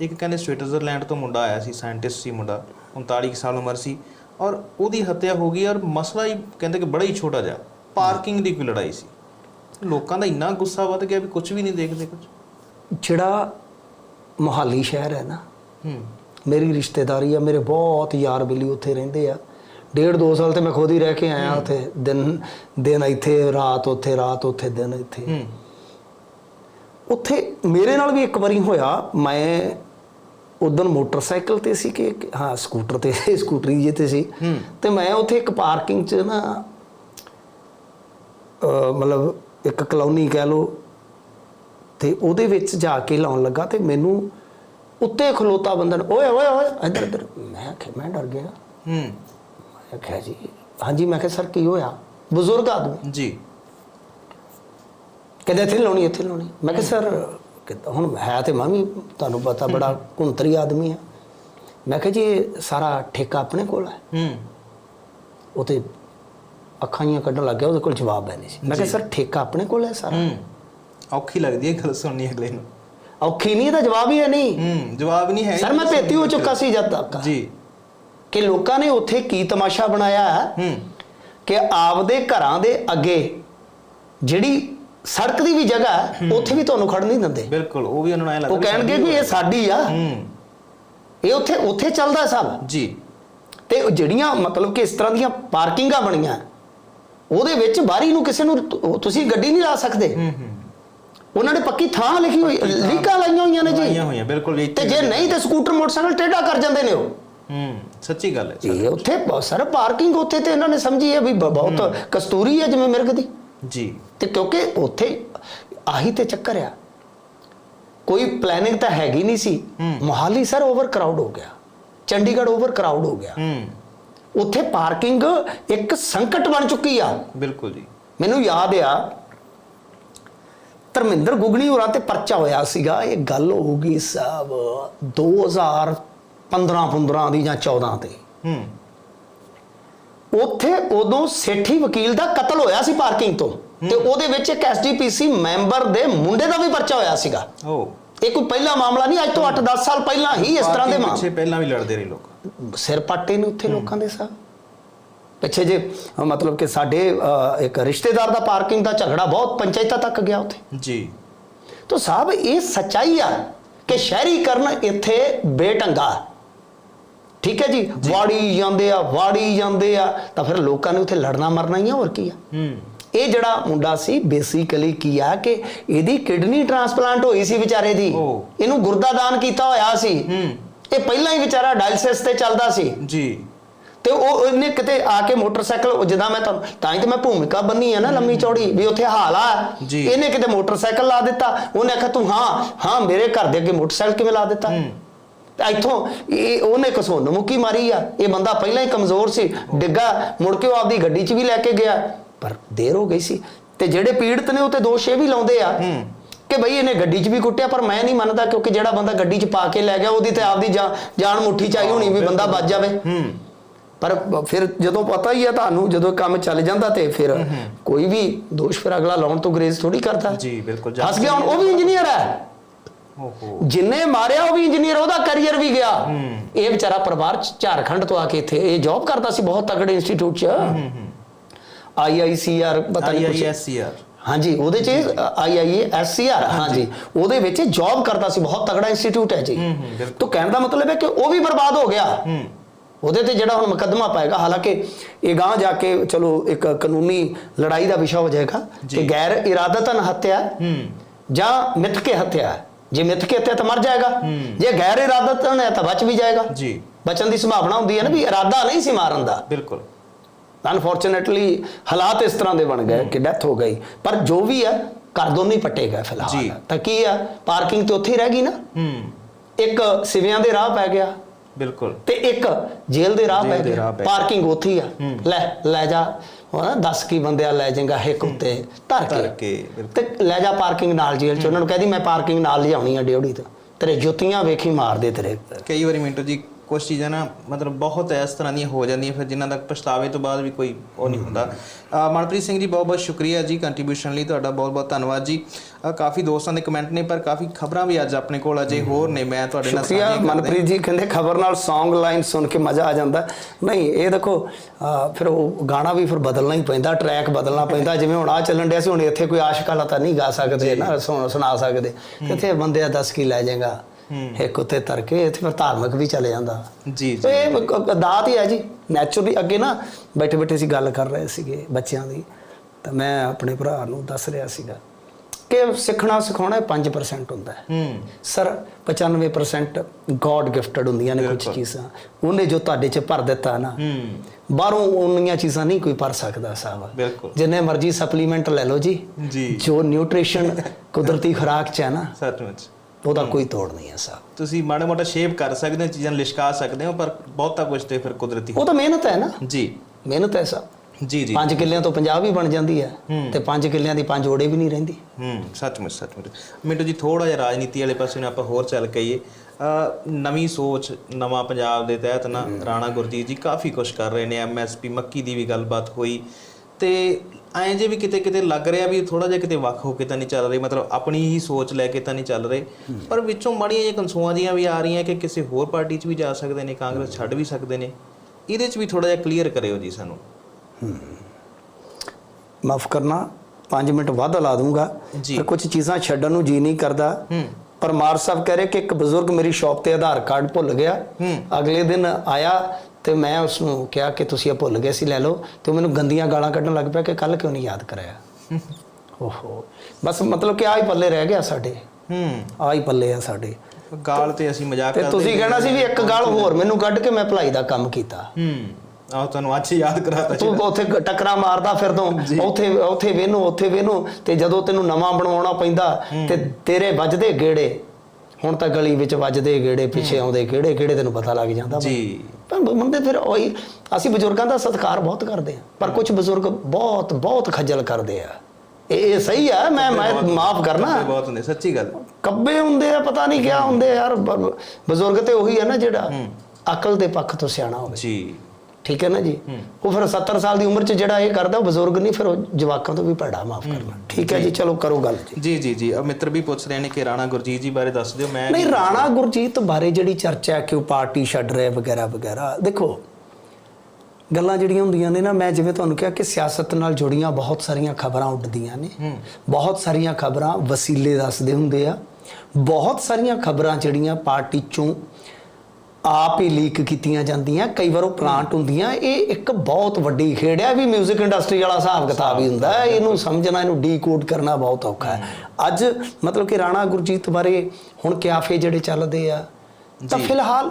ਇੱਕ ਕਹਿੰਦੇ ਸਵਿਟਜ਼ਰਲੈਂਡ ਤੋਂ ਮੁੰਡਾ ਆਇਆ ਸੀ ਸਾਇੰਟਿਸਟ ਸੀ ਮੁੰਡਾ 39 ਕੁ ਸਾਲ ਉਮਰ ਸੀ ਔਰ ਉਹਦੀ ਹੱਤਿਆ ਹੋ ਗਈ ਔਰ ਮਸਲਾ ਹੀ ਕਹਿੰਦੇ ਕਿ ਬੜਾ ਹੀ ਛੋਟਾ ਜਿਹਾ ਪਾਰਕਿੰਗ ਦੀ ਕੋਈ ਲੜਾਈ ਸੀ। ਲੋਕਾਂ ਦਾ ਇੰਨਾ ਗੁੱਸਾ ਵੱਧ ਗਿਆ ਵੀ ਕੁਝ ਵੀ ਨਹੀਂ ਦੇਖਦੇ ਕੁਝ ਜਿਹੜਾ ਮੁਹਾਲੀ ਸ਼ਹਿਰ ਹੈ ਨਾ ਹੂੰ। ਮੇਰੀ ਰਿਸ਼ਤੇਦਾਰੀ ਆ ਮੇਰੇ ਬਹੁਤ ਯਾਰ ਬੇਲੀ ਉੱਥੇ ਰਹਿੰਦੇ ਆ। ਡੇਢ ਦੋ ਸਾਲ ਤੇ ਮੈਂ ਖੁਦ ਹੀ ਰਹਿ ਕੇ ਆਇਆ ਉੱਥੇ ਦਿਨ ਦਿਨ ਇੱਥੇ ਰਾਤ ਉੱਥੇ ਰਾਤ ਉੱਥੇ ਦਿਨ ਇੱਥੇ। ਉੱਥੇ ਮੇਰੇ ਨਾਲ ਵੀ ਇੱਕ ਵਾਰੀ ਹੋਇਆ ਮੈਂ ਉਦੋਂ ਮੋਟਰਸਾਈਕਲ ਤੇ ਸੀ ਕਿ ਹਾਂ ਸਕੂਟਰ ਤੇ ਸਕੂਟਰੀ ਜੇ ਤੇ ਸੀ। ਤੇ ਮੈਂ ਉੱਥੇ ਇੱਕ ਪਾਰਕਿੰਗ 'ਚ ਨਾ ਮਤਲਬ ਇੱਕ ਕਲੋਨੀ ਕਹਿ ਲੋ ਤੇ ਉਹਦੇ ਵਿੱਚ ਜਾ ਕੇ ਲਾਉਣ ਲੱਗਾ ਤੇ ਮੈਨੂੰ ਉੱਤੇ ਖਲੋਤਾ ਬੰਦਾ ਨੇ, ਓਏ ਓਏ ਓਏ ਇੱਧਰ ਇੱਧਰ। ਮੈਂ ਆਖਿਆ ਮੈਂ ਡਰ ਗਿਆ। ਹੂੰ। ਮੈਂ ਕਿਹਾ ਜੀ ਹਾਂਜੀ ਮੈਂ ਕਿਹਾ ਸਰ ਕੀ ਹੋਇਆ? ਬਜ਼ੁਰਗ ਆਦਮੀ। ਜੀ। ਕਹਿੰਦੇ ਇੱਥੇ ਲਾਉਣੀ ਇੱਥੇ ਲਾਉਣੀ। ਮੈਂ ਕਿਹਾ ਸਰ ਕਿੱਦਾਂ ਹੁਣ ਹੈ ਤੇ ਮੈਂ ਵੀ ਤੁਹਾਨੂੰ ਪਤਾ ਬੜਾ ਕੁੰਤਰੀ ਆਦਮੀ ਆ। ਮੈਂ ਕਿਹਾ ਜੀ ਸਾਰਾ ਠੇਕਾ ਆਪਣੇ ਕੋਲ ਹੈ ਹੂੰ। ਉਹ ਤੇ ਅੱਖਾਂ ਜੀਆਂ ਕੱਢਣ ਲੱਗ ਗਿਆ ਉਹਦੇ ਕੋਲ ਜਵਾਬ ਹੈ ਨਹੀਂ ਸੀ। ਮੈਂ ਕਿਹਾ ਸਰ ਠੇਕਾ ਆਪਣੇ ਕੋਲ ਹੈ ਸਾਰਾ? ਹੂੰ। ਔਖੀ ਲੱਗਦੀ ਹੈ ਗੱਲ ਸੁਣਨੀ ਅਗਲੇ ਨੂੰ। ਔਖੀ ਨਹੀਂ ਇਹਦਾ ਜਵਾਬ ਹੀ ਹੈ ਨਹੀਂ। ਹੂੰ ਜਵਾਬ ਨਹੀਂ ਹੈ ਸਰ ਮੈਂ ਭੇਤੀ ਹੋ ਚੁੱਕਾ ਸੀ ਜਦ ਤੱਕ। ਜੀ। ਕਿ ਲੋਕਾਂ ਨੇ ਉੱਥੇ ਕੀ ਤਮਾਸ਼ਾ ਬਣਾਇਆ ਹੈ ਹੂੰ। ਕਿ ਆਪਦੇ ਘਰਾਂ ਦੇ ਅੱਗੇ ਜਿਹੜੀ ਸੜਕ ਦੀ ਵੀ ਜਗ੍ਹਾ ਹੈ ਉੱਥੇ ਵੀ ਤੁਹਾਨੂੰ ਖੜ ਨਹੀਂ ਦਿੰਦੇ। ਬਿਲਕੁਲ ਉਹ ਵੀ ਉਹਨਾਂ ਨੂੰ ਐ ਲੱਗਦਾ ਉਹ ਕਹਿਣਗੇ ਵੀ ਇਹ ਸਾਡੀ ਆ। ਹੂੰ। ਇਹ ਉੱਥੇ ਉੱਥੇ ਚੱਲਦਾ ਸਭ। ਜੀ। ਤੇ ਉਹ ਜਿਹੜੀਆਂ ਮਤਲਬ ਕਿ ਇਸ ਤਰ੍ਹਾਂ ਦੀਆਂ ਪਾਰਕਿੰਗਾਂ ਬਣੀਆਂ ਉਹਦੇ ਵਿੱਚ ਬਾਰੀ ਨੂੰ ਕਿਸੇ ਨੂੰ ਤੁ- ਤੁਸੀਂ ਗੱਡੀ ਨਹੀਂ ਲਾ ਸਕਦੇ। ਹੂੰ ਹੂੰ। ਉਹਨਾਂ ਨੇ ਪੱਕੀ ਥਾਂ ਲਿਖੀ ਹੋਈ ਲੀਕਾਂ ਲਾਈਆਂ ਹੋਈਆਂ ਨੇ ਜੀ। ਲਾਈਆਂ ਹੋਈਆਂ ਬਿਲਕੁਲ ਤੇ ਜੇ ਨਹੀਂ ਤੇ ਸਕੂਟਰ ਮੋਟਰਸਾਈਕਲ ਟੇਢਾ ਕਰ ਜਾਂਦੇ ਨੇ ਉਹ। ਹੂੰ ਸੱਚੀ ਗੱਲ ਹੈ ਇਹ ਉੱਥੇ ਬਹੁਤ ਸਾਰਾ ਪਾਰਕਿੰਗ ਉੱਥੇ ਤੇ ਇਹਨਾਂ ਨੇ ਸਮਝੀ ਹੈ ਵੀ ਬ- ਬਹੁਤ ਕਸਤੂਰੀ ਹੈ ਜਿਵੇਂ ਮਿਰਗ ਦੀ। ਜੀ। ਤੇ ਕਿਉਂਕਿ ਉੱਥੇ ਆਹੀ ਤੇ ਚੱਕਰ ਆ। ਕੋਈ ਪਲੈਨਿੰਗ ਤਾਂ ਹੈਗੀ ਨਹੀਂ ਸੀ। ਮੋਹਾਲੀ ਸਰ ਓਵਰ ਕਰਾਊਡ ਹੋ ਗਿਆ। ਚੰਡੀਗੜ੍ਹ ਓਵਰ ਕਰਾਊਡ ਹੋ ਗਿਆ। ਉੱਥੇ ਪਾਰਕਿੰਗ ਇੱਕ ਸੰਕਟ ਬਣ ਚੁੱਕੀ ਆ। ਬਿਲਕੁਲ ਜੀ। ਮੈਨੂੰ ਯਾਦ ਆ ਧਰਮਿੰਦਰ ਗੁਗਣੀ ਹੋਰਾਂ ਤੇ ਪਰਚਾ ਹੋਇਆ ਸੀਗਾ। ਇਹ ਗੱਲ ਹੋਊਗੀ ਸਾਹਿਬ 2015 15 ਦੀ ਜਾਂ 14 ਤੇ। ਹੂੰ। ਉੱਥੇ ਉਦੋਂ ਸੇਠੀ ਵਕੀਲ ਦਾ ਕਤਲ ਹੋਇਆ ਸੀ ਪਾਰਕਿੰਗ ਤੋਂ। ਤੇ ਉਹਦੇ ਵਿੱਚ ਇੱਕ ਐਸਜੀਪੀਸੀ ਮੈਂਬਰ ਦੇ ਮੁੰਡੇ ਦਾ ਵੀ ਪਰਚਾ ਹੋਇਆ ਸੀਗਾ। ਓ। ਇਹ ਕੋਈ ਪਹਿਲਾ ਮਾਮਲਾ ਨਹੀਂ ਅੱਜ ਤੋਂ 8-10 ਸਾਲ ਪਹਿਲਾਂ ਹੀ ਇਸ ਤਰ੍ਹਾਂ ਦੇ ਮਾਮਲੇ ਪਿੱਛੇ ਪਹਿਲਾਂ ਵੀ ਲੜਦੇ ਰਹੇ ਲੋਕ। ਸਿਰ ਪਾਟੇ ਨੇ ਉੱਥੇ ਲੋਕਾਂ ਦੇ ਸਾਹ। ਪਿੱਛੇ ਜੇ ਅ, ਮਤਲਬ ਕਿ ਸਾਡੇ ਅ, ਇੱਕ ਰਿਸ਼ਤੇਦਾਰ ਦਾ ਪਾਰਕਿੰਗ ਦਾ ਝਗੜਾ ਬਹੁਤ ਪੰਚਾਇਤਾਂ ਤੱਕ ਗਿਆ ਉੱਥੇ। ਜੀ। ਤਾਂ ਸਾਹਿਬ ਇਹ ਸੱਚਾਈ ਆ ਕਿ ਸ਼ਹਿਰੀਕਰਨ ਇੱਥੇ ਬੇਟੰਗਾ। ਹੈ। ਠੀਕ ਹੈ ਜੀ। ਵਾੜੀ ਜਾਂਦੇ ਆ ਵਾੜੀ ਜਾਂਦੇ ਆ ਤਾਂ ਫਿਰ ਲੋਕਾਂ ਨੇ ਉੱਥੇ ਲੜਨਾ ਮਰਨਾ ਹੀ ਆ ਹੋਰ ਕੀ ਆ? ਹੂੰ। ਇਹ ਜਿਹੜਾ ਮੁੰਡਾ ਸੀ ਬੇਸਿਕਲੀ ਕੀ ਆ ਕਿ ਇਹਦੀ ਕਿਡਨੀ ਟ੍ਰਾਂਸਪਲਾਂਟ ਹੋਈ ਸੀ ਵਿਚਾਰੇ ਦੀ। ਇਹਨੂੰ ਗੁਰਦਾ ਦਾਨ ਕੀਤਾ ਹੋਇਆ ਸੀ। ਇਹ ਪਹਿਲਾਂ ਹੀ ਵਿਚਾਰਾ ਡਾਇਲਿਸਿਸ ਤੇ ਚੱਲਦਾ ਸੀ। ਜੀ। ਤੇ ਉਹ ਉਹਨੇ ਕਿਤੇ ਆ ਕੇ ਮੋਟਰਸਾਈਕਲ ਜਿੱਦਾਂ ਮੈਂ ਤਾਂ ਹੀ ਤੇ ਮੈਂ ਭੂਮਿਕਾ ਬੰਨੀ ਆ ਨਾ ਲੰਮੀ ਚੌੜੀ ਵੀ ਉੱਥੇ ਹਾਲ ਆ। ਇਹਨੇ ਕਿਤੇ ਮੋਟਰਸਾਈਕਲ ਲਾ ਦਿੱਤਾ। ਉਹਨੇ ਆਖਿਆ ਤੂੰ ਹਾਂ ਹਾਂ ਮੇਰੇ ਘਰ ਦੇ ਅੱਗੇ ਮੋਟਰਸਾਈਕਲ ਕਿਵੇਂ ਲਾ ਦਿੱਤਾ? ਇੱਥੋਂ ਇਹ ਉਹਨੇ ਕਸੋਨ ਮੁੱਕੀ ਮਾਰੀ ਆ। ਇਹ ਬੰਦਾ ਪਹਿਲਾਂ ਹੀ ਕਮਜ਼ੋਰ ਸੀ। ਡਿੱਗਾ ਮੁੜ ਕੇ ਉਹ ਆਪਦੀ ਗੱਡੀ 'ਚ ਵੀ ਲੈ ਕੇ ਗਿਆ। ਪਰ ਦੇਰ ਹੋ ਗਈ ਸੀ। ਤੇ ਜਿਹੜੇ ਪੀੜਤ ਨੇ ਉਹ ਤੇ ਦੋਸ਼ ਇਹ ਵੀ ਲਾਉਂਦੇ ਆ। ਕਿ ਬਈ ਇਹਨੇ ਗੱਡੀ 'ਚ ਵੀ ਕੁੱਟਿਆ ਪਰ ਮੈਂ ਨਹੀਂ ਮੰਨਦਾ ਕਿਉਂਕਿ ਜਿਹੜਾ ਬੰਦਾ ਗੱਡੀ 'ਚ ਪਾ ਕੇ ਲੈ ਗਿਆ ਉਹਦੀ ਤੇ ਆਪਦੀ ਜਾਨ ਮੁੱਠੀ ਚਾਹੀ ਹੋਣੀ ਵੀ ਬੰਦਾ ਬਚ ਜਾਵੇ। ਪਰ ਫਿਰ ਜਦੋਂ ਪਤਾ ਹੀ ਹੈ ਤੁਹਾਨੂੰ ਜਦੋਂ ਕੰਮ ਚੱਲ ਜਾਂਦਾ ਤੇ ਫਿਰ ਕੋਈ ਵੀ ਦੋਸ਼ ਫਿਰ ਅਗਲਾ ਲਾਉਣ ਤੋਂ ਗਰੇਜ਼ ਥੋੜੀ ਕਰਦਾ। ਜੀ ਬਿਲਕੁਲ। ਫਸ ਗਿਆ ਹੁਣ ਉਹ ਵੀ ਇੰਜੀਨੀਅਰ ਹੈ। ਓਹੋ। ਜਿੰਨੇ ਮਾਰਿਆ ਉਹ ਵੀ ਇੰਜੀਨੀਅਰ ਉਹਦਾ ਕੈਰੀਅਰ ਵੀ ਗਿਆ। ਇਹ ਵਿਚਾਰਾ ਪਰਿਵਾਰ ਚ- ਝਾਰਖੰਡ ਤੋਂ ਆ ਕੇ ਇੱਥੇ ਇਹ ਜੌਬ ਕਰਦਾ ਸੀ ਬਹੁਤ ਤਗੜੇ ਇੰਸਟੀਚਿਊਟ ਚ। ਆਈਆਈਸੀਆਰ ਪਤਾ ਨਹੀਂ ਕੁਛ। ਆਈਆਈਐਸਸੀਆਰ ਹਾਂਜੀ ਉਹਦੇ ਚ ਆਈਆਈਐਸਸੀਆਰ ਹਾਂਜੀ। ਉਹਦੇ ਵਿੱਚ ਜੌਬ ਕਰਦਾ ਸੀ ਬਹੁਤ ਤਗੜਾ ਇੰਸਟੀਚਿਊਟ ਹੈ ਜੀ। ਤਾਂ ਕਹਿਣ ਦਾ ਮਤਲਬ ਹੈ ਕਿ ਉਹ ਵੀ ਬਰਬਾਦ ਹੋ ਗਿਆ। ਉਹਦੇ ਤੇ ਜਿਹੜਾ ਹੁਣ ਮੁਕੱਦਮਾ ਪਾਏਗਾ ਹਾਲਾਂਕਿ ਇਹ ਗਾਂ ਜਾ ਕੇ ਚਲੋ ਇੱਕ ਕਾਨੂੰਨੀ ਲੜਾਈ ਦਾ ਵਿਸ਼ਾ ਹੋ ਜਾਏਗਾ। ਕਿ ਗੈਰ ਇਰਾਦਤਨ ਹੱਤਿਆ ਜਾਂ ਮਿੱਥ ਕੇ ਹੱਤਿਆ। ਜੇ ਮਿੱਥ ਕੇ ਹੱਤਿਆ ਤਾਂ ਮਰ ਜਾਏਗਾ। ਜੇ ਗੈਰ ਇਰਾਦਤਨ ਹੈ ਤਾਂ ਬਚ ਵੀ ਜਾਏਗਾ। ਜੀ। ਬਚਣ ਦੀ ਸੰਭਾਵਨਾ ਹੁੰਦੀ ਹੈ ਨਾ ਵੀ ਇਰਾਦਾ ਨਹੀਂ ਸੀ ਮਾਰਨ ਦਾ। ਬਿਲਕੁਲ। ਅਨਫੋਰਚੂਨੇਟਲੀ ਹਾਲਾਤ ਇਸ ਤਰ੍ਹਾਂ ਦੇ ਬਣ ਗਏ ਕਿ ਡੈਥ ਹੋ ਗਈ। ਪਰ ਜੋ ਵੀ ਹੈ ਕਰ ਦੋ ਨਹੀਂ ਪਟੇਗਾ। ਫਿਲਹਾਲ। ਤਾਂ ਕੀ ਆ ਪਾਰਕਿੰਗ ਤੇ ਉੱਥੇ ਹੀ ਰਹਿ ਗਈ ਨਾ? ਹੂੰ। ਇੱਕ ਸਿਵਿਆਂ ਦੇ ਰਾਹ ਪੈ ਗਿਆ। ਬਿਲਕੁਲ। ਤੇ ਇੱਕ ਜੇਲ੍ਹ ਦੇ ਰਾਹ ਪੈ ਗਿਆ। ਪਾਰਕਿੰਗ ਉੱਥੇ ਹੀ ਆ। ਲੈ ਲੈ ਜਾ। ਹੋਣਾ 10 ਕੀ ਬੰਦਿਆ ਲੈ ਜਾਏਗਾ ਹਿੱਕ ਉੱਤੇ। ਧਰ ਕੇ। ਤੇ ਲੈ ਜਾ ਪਾਰਕਿੰਗ ਨਾਲ ਜੇਲ੍ਹ ਚ। ਉਹਨਾਂ ਨੂੰ ਕਹਦੀ ਮੈਂ ਪਾਰਕਿੰਗ ਨਾਲ ਲਿਆਉਣੀ ਆ ਡਿਊਟੀ ਤੋਂ। ਤੇਰੇ ਜੁੱਤੀਆਂ ਵੇਖੀ ਮਾਰਦੇ ਤੇਰੇ। ਕਈ ਵਾਰੀ ਮਿੰਟੂ ਜੀ ਕੁਝ ਚੀਜ਼ਾਂ ਨਾ ਮਤਲਬ ਬਹੁਤ ਇਸ ਤਰ੍ਹਾਂ ਦੀਆਂ ਹੋ ਜਾਂਦੀਆਂ ਫਿਰ ਜਿਨ੍ਹਾਂ ਦਾ ਪਛਤਾਵੇ ਤੋਂ ਬਾਅਦ ਵੀ ਕੋਈ ਉਹ ਨਹੀਂ ਹੁੰਦਾ। ਮਨਪ੍ਰੀਤ ਸਿੰਘ ਜੀ ਬਹੁਤ ਬਹੁਤ ਸ਼ੁਕਰੀਆ ਜੀ ਕੰਟਰੀਬਿਊਸ਼ਨ ਲਈ ਤੁਹਾਡਾ ਬਹੁਤ ਬਹੁਤ ਧੰਨਵਾਦ ਜੀ। ਕਾਫੀ ਦੋਸਤਾਂ ਦੇ ਕਮੈਂਟ ਨੇ ਪਰ ਕਾਫੀ ਖਬਰਾਂ ਵੀ ਅੱਜ ਆਪਣੇ ਕੋਲ ਅਜੇ ਹੋਰ ਨੇ ਮੈਂ ਤੁਹਾਡੇ ਨਾਲ ਸ਼ੁਕਰੀਆ ਸਾਂਝੀਆਂ ਕਰਦਾ ਮਨਪ੍ਰੀਤ ਜੀ ਕਹਿੰਦੇ ਖਬਰ ਨਾਲ Song ਲਾਈਨ ਸੁਣ ਕੇ ਮਜ਼ਾ ਆ ਜਾਂਦਾ। ਨਹੀਂ ਇਹ ਦੇਖੋ ਫਿਰ ਉਹ ਗਾਣਾ ਵੀ ਫਿਰ ਬਦਲਣਾ ਹੀ ਪੈਂਦਾ ਟਰੈਕ ਬਦਲਣਾ ਪੈਂਦਾ ਜਿਵੇਂ ਹੁਣ ਆ ਚੱਲਣ ਡਿਆ ਸੀ ਹੁਣ ਇੱਥੇ ਕੋਈ ਆਸ਼ਕ ਵਾਲਾ ਤਾਂ ਨਹੀਂ ਗਾ ਸਕਦੇ ਨਾ ਸੁਣ- ਸੁਣਾ ਸਕਦੇ। ਇੱਥੇ ਬੰਦੇ ਆ 10 ਕੀ ਲੈ ਜਾਏਗਾ। ਇੱਕ ਉੱਤੇ ਤਰ ਕੇ ਇੱਥੇ ਫਿਰ ਧਾਰਮਿਕ ਵੀ ਚਲੇ ਜਾਂਦਾ। ਜੀ ਜੀ। ਇਹ ਦਾਤ ਹੀ ਹੈ ਜੀ। ਨੈਚੁਰਲੀ ਅੱਗੇ ਨਾ ਬੈਠੇ ਬੈਠੇ ਅਸੀਂ ਗੱਲ ਕਰ ਰਹੇ ਸੀਗੇ ਬੱਚਿਆਂ ਦੀ। ਤਾਂ ਮੈਂ ਆਪਣੇ ਭਰਾ ਨੂੰ ਦੱਸ ਰਿਹਾ ਸੀਗਾ ਕਿ ਸਿੱਖਣਾ ਸਿਖਾਉਣਾ ਇਹ 5% ਹੁੰਦਾ ਹੈ। ਸਰ 95% ਗੋਡ ਗਿਫਟਡ ਹੁੰਦੀਆਂ ਨੇ ਕੁਝ। ਚੀਜ਼ਾਂ। ਉਹਨੇ ਜੋ ਤੁਹਾਡੇ 'ਚ ਭਰ ਦਿੱਤਾ ਨਾ ਬਾਹਰੋਂ ਉਹਨੀਆਂ ਚੀਜ਼ਾਂ ਨਹੀਂ ਕੋਈ ਭਰ ਸਕਦਾ ਸਾਹਿਬ ਜਿੰਨੇ ਮਰਜ਼ੀ ਸਪਲੀਮੈਂਟ ਲੈ ਲਓ ਜੀ। ਜੀ। ਨਿਊਟ੍ਰੀਸ਼ਨ ਕੁਦਰਤੀ ਖੁਰਾਕ 'ਚ ਹੈ ਨਾ। ਸੱਚਮੁੱਚ। ਉਹਦਾ ਕੋਈ ਤੋੜ ਨਹੀਂ ਹੈ ਸਾਹਿਬ ਤੁਸੀਂ ਮਾੜਾ ਮੋਟਾ ਸ਼ੇਪ ਕਰ ਸਕਦੇ ਹੋ ਚੀਜ਼ਾਂ ਲਿਸ਼ਕਾ ਸਕਦੇ ਹੋ ਪਰ ਬਹੁਤਾ ਕੁਝ ਤੇ ਫਿਰ ਕੁਦਰਤੀ ਉਹ ਤਾਂ ਮਿਹਨਤ ਹੈ ਨਾ। ਜੀ। ਮਿਹਨਤ ਹੈ ਸਾਹਿਬ ਜੀ ਜੀ। ਪੰਜ ਕਿੱਲਿਆਂ ਤੋਂ ਪੰਜਾਬ ਹੀ ਬਣ ਜਾਂਦੀ ਹੈ ਤੇ ਪੰਜ ਕਿੱਲਿਆਂ ਦੀ ਪੰਜ ਓੜੇ ਵੀ ਨਹੀਂ ਰਹਿੰਦੀ। ਹੂੰ ਸੱਚਮੁੱਚ ਸੱਚਮੁੱਚ। ਮਿੰਟੂ ਜੀ ਥੋੜਾ ਜਿਹਾ ਰਾਜਨੀਤੀ ਵਾਲੇ ਪਾਸੇ ਨੂੰ ਆਪਾਂ ਹੋਰ ਚੱਲ ਕਹੀਏ ਅ, ਨਵੀਂ ਸੋਚ ਨਵਾਂ ਪੰਜਾਬ ਦੇ ਤਹਿਤ ਨਾ ਰਾਣਾ ਗੁਰਜੀਤ ਜੀ ਕਾਫੀ ਕੁਝ ਕਰ ਰਹੇ ਨੇ ਐਮਐਸਪੀ ਮੱਕੀ ਦੀ ਵੀ ਗੱਲਬਾਤ ਹੋਈ। ਤੇ ਐਂ ਜੇ ਵੀ ਕਿਤੇ ਕਿਤੇ ਲੱਗ ਰਿਹਾ ਵੀ ਥੋੜਾ ਜਿਹਾ ਕਿਤੇ ਵੱਖ ਹੋ ਕੇ ਤਾਂ ਨਹੀਂ ਚੱਲ ਰਹੀ ਮਤਲਬ ਆਪਣੀ ਹੀ ਸੋਚ ਲੈ ਕੇ ਤਾਂ ਨਹੀਂ ਚੱਲ ਰਹੇ। ਪਰ ਵਿੱਚੋਂ ਮਾੜੀਆਂ ਜਿਹੀਆਂ ਕਨਸੂਆਂ ਜੀਆਂ ਵੀ ਆ ਰਹੀਆਂ ਕਿ ਕਿਸੇ ਹੋਰ ਪਾਰਟੀ 'ਚ ਵੀ ਜਾ ਸਕਦੇ ਨੇ ਕਾਂਗਰਸ ਛੱਡ ਵੀ ਸਕਦੇ ਨੇ ਇਹਦੇ 'ਚ ਵੀ ਥੋੜਾ ਜਿਹਾ ਕਲੀਅਰ ਕਰਿਓ ਜੀ ਸਾਨੂੰ। ਮਾਫ ਕਰਨਾ 5 ਮਿੰਟ ਵੱਧ ਲਾ ਦੂੰਗਾ। ਪਰ ਕੁਝ ਚੀਜ਼ਾਂ ਛੱਡਣ ਨੂੰ ਜੀ ਨਹੀਂ ਕਰਦਾ। ਹੂੰ। ਪਰ ਮਾਰ ਸਾਹਿਬ ਕਹਿ ਰਹੇ ਕਿ ਇੱਕ ਬਜ਼ੁਰਗ ਮੇਰੀ ਸ਼ਾਪ ਤੇ ਆਧਾਰ ਕਾਰਡ ਭੁੱਲ ਗਿਆ। ਅਗਲੇ ਦਿਨ ਆਇਆ ਤੇ ਮੈਂ ਉਸ ਨੂੰ ਕਿਹਾ ਕਿ ਤੁਸੀਂ ਇਹ ਭੁੱਲ ਗਏ ਸੀ ਲੈ ਲਓ। ਤੇ ਉਹ ਮੈਨੂੰ ਗੰਦੀਆਂ ਗਾਲਾਂ ਕੱਢਣ ਲੱਗ ਪਿਆ ਕਿ ਕੱਲ ਕਿਉਂ ਨਹੀਂ ਯਾਦ ਕਰਾਇਆ? ਓਹੋ। ਬਸ ਮਤਲਬ ਕਿ ਆ ਹੀ ਪੱਲੇ ਰਹਿ ਗਿਆ ਸਾਡੇ। ਹੂੰ। ਆ ਹੀ ਪੱਲੇ ਆ ਸਾਡੇ। ਗਾਲ ਤੇ ਅਸੀਂ ਮਜ਼ਾਕ ਤੇ ਕਰਦੇ ਤੁਸੀਂ ਕਹਿਣਾ ਸੀ ਵੀ ਇੱਕ ਗਾਲ ਹੋਰ ਮੈਨੂੰ ਕੱਢ ਕੇ ਮੈਂ ਭਲਾਈ ਦਾ ਕੰਮ ਕੀਤਾ। ਹੂੰ। ਆਹ ਤੁਹਾਨੂੰ ਅੱਜ ਯਾਦ ਕਰਾਤਾ ਤੂੰ ਉੱਥੇ ਟੱਕਰਾਂ ਮਾਰਦਾ ਫਿਰ ਤੋਂ ਉੱਥੇ ਉੱਥੇ ਵੇਨੂੰ ਉੱਥੇ ਵੇਨੂੰ ਤੇ ਜਦੋਂ ਤੈਨੂੰ ਨਵਾਂ ਬਣਵਾਉਣਾ ਪੈਂਦਾ ਤੇ ਤੇਰੇ ਵੱਜਦੇ ਗੇੜੇ। ਹੁਣ ਤਾਂ ਗਲੀ ਵਿੱਚ ਵੱਜਦੇ ਗੇੜੇ ਪਿੱਛੇ ਆਉਂਦੇ ਕਿਹੜੇ ਕਿਹੜੇ ਤੈਨੂੰ ਪਤਾ ਲੱਗ ਜਾਂਦਾ। ਜੀ। ਪਰ ਬੰਦੇ ਫਿਰ ਉਹੀ ਅਸੀਂ ਬਜ਼ੁਰਗਾਂ ਦਾ ਸਤਿਕਾਰ ਬਹੁਤ ਕਰਦੇ ਆ ਪਰ ਕੁਝ ਬਜ਼ੁਰਗ ਬਹੁਤ ਬਹੁਤ ਖੱਜਲ ਕਰਦੇ ਆ। ਇਹ ਇਹ ਸਹੀ ਆ ਮੈਂ ਮੈਂ ਮਾਫ ਕਰਨਾ। ਬਹੁਤ ਹੁੰਦੇ ਸੱਚੀ ਗੱਲ। ਕੱਬੇ ਹੁੰਦੇ ਆ ਪਤਾ ਨਹੀਂ ਕਿਆ ਹੁੰਦੇ ਆ ਯਾਰ ਬਜ਼ੁਰਗ ਤੇ ਉਹੀ ਹੈ ਨਾ ਜਿਹੜਾ ਅਕਲ ਦੇ ਪੱਖ ਤੋਂ ਸਿਆਣਾ ਹੋਵੇ। ਜੀ। ਠੀਕ ਹੈ ਨਾ ਜੀ? ਉਹ ਫਿਰ 70 ਸਾਲ ਦੀ ਉਮਰ 'ਚ ਜਿਹੜਾ ਇਹ ਕਰਦਾ ਉਹ ਬਜ਼ੁਰਗ ਨਹੀਂ ਫਿਰ ਉਹ ਜਵਾਕਾਂ ਤੋਂ ਵੀ ਭੜਾ ਮਾਫ ਕਰਨਾ। ਠੀਕ ਹੈ ਜੀ। ਚਲੋ ਕਰੋ ਗੱਲ ਜੀ। ਜੀ ਜੀ ਜੀ। ਮਿੱਤਰ ਵੀ ਪੁੱਛ ਰਹੇ ਨੇ ਕਿ ਰਾਣਾ ਗੁਰਜੀਤ ਜੀ ਬਾਰੇ ਦੱਸ ਦਿਓ ਮੈਂ ਨਹੀਂ ਰਾਣਾ ਗੁਰਜੀਤ ਬਾਰੇ ਜਿਹੜੀ ਚਰਚਾ ਹੈ ਕਿ ਉਹ ਪਾਰਟੀ ਛੱਡ ਰਿਹਾ ਵਗੈਰਾ ਵਗੈਰਾ ਦੇਖੋ ਗੱਲਾਂ ਜਿਹੜੀਆਂ ਹੁੰਦੀਆਂ ਨੇ ਨਾ ਮੈਂ ਜਿਵੇਂ ਤੁਹਾਨੂੰ ਕਿਹਾ ਕਿ ਸਿਆਸਤ ਨਾਲ ਜੁੜੀਆਂ ਬਹੁਤ ਸਾਰੀਆਂ ਖਬਰਾਂ ਉੱਡਦੀਆਂ ਨੇ। ਬਹੁਤ ਸਾਰੀਆਂ ਖਬਰਾਂ ਵਸੀਲੇ ਦੱਸਦੇ ਹੁੰਦੇ ਆ। ਬਹੁਤ ਸਾਰੀਆਂ ਖਬਰਾਂ ਜਿਹੜੀਆਂ ਪਾਰਟੀ ਚੋਂ ਆਪ ਹੀ ਲੀਕ ਕੀਤੀਆਂ ਜਾਂਦੀਆਂ ਕਈ ਵਾਰ ਉਹ ਪਲਾਂਟ ਹੁੰਦੀਆਂ ਇਹ ਇੱਕ ਬਹੁਤ ਵੱਡੀ ਖੇਡ ਹੈ ਵੀ 뮤직 ਇੰਡਸਟਰੀ ਵਾਲਾ ਹਿਸਾਬ ਕਿਤਾਬ ਹੀ ਹੁੰਦਾ ਇਹਨੂੰ ਸਮਝਣਾ ਇਹਨੂੰ ਡੀਕੋਡ ਕਰਨਾ ਬਹੁਤ ਔਖਾ ਹੈ। ਅੱਜ ਮਤਲਬ ਕਿ ਰਾਣਾ ਗੁਰਜੀਤ ਬਾਰੇ ਹੁਣ ਕਿਆਫੇ ਜਿਹੜੇ ਚੱਲਦੇ ਆ ਤਾਂ ਫਿਲਹਾਲ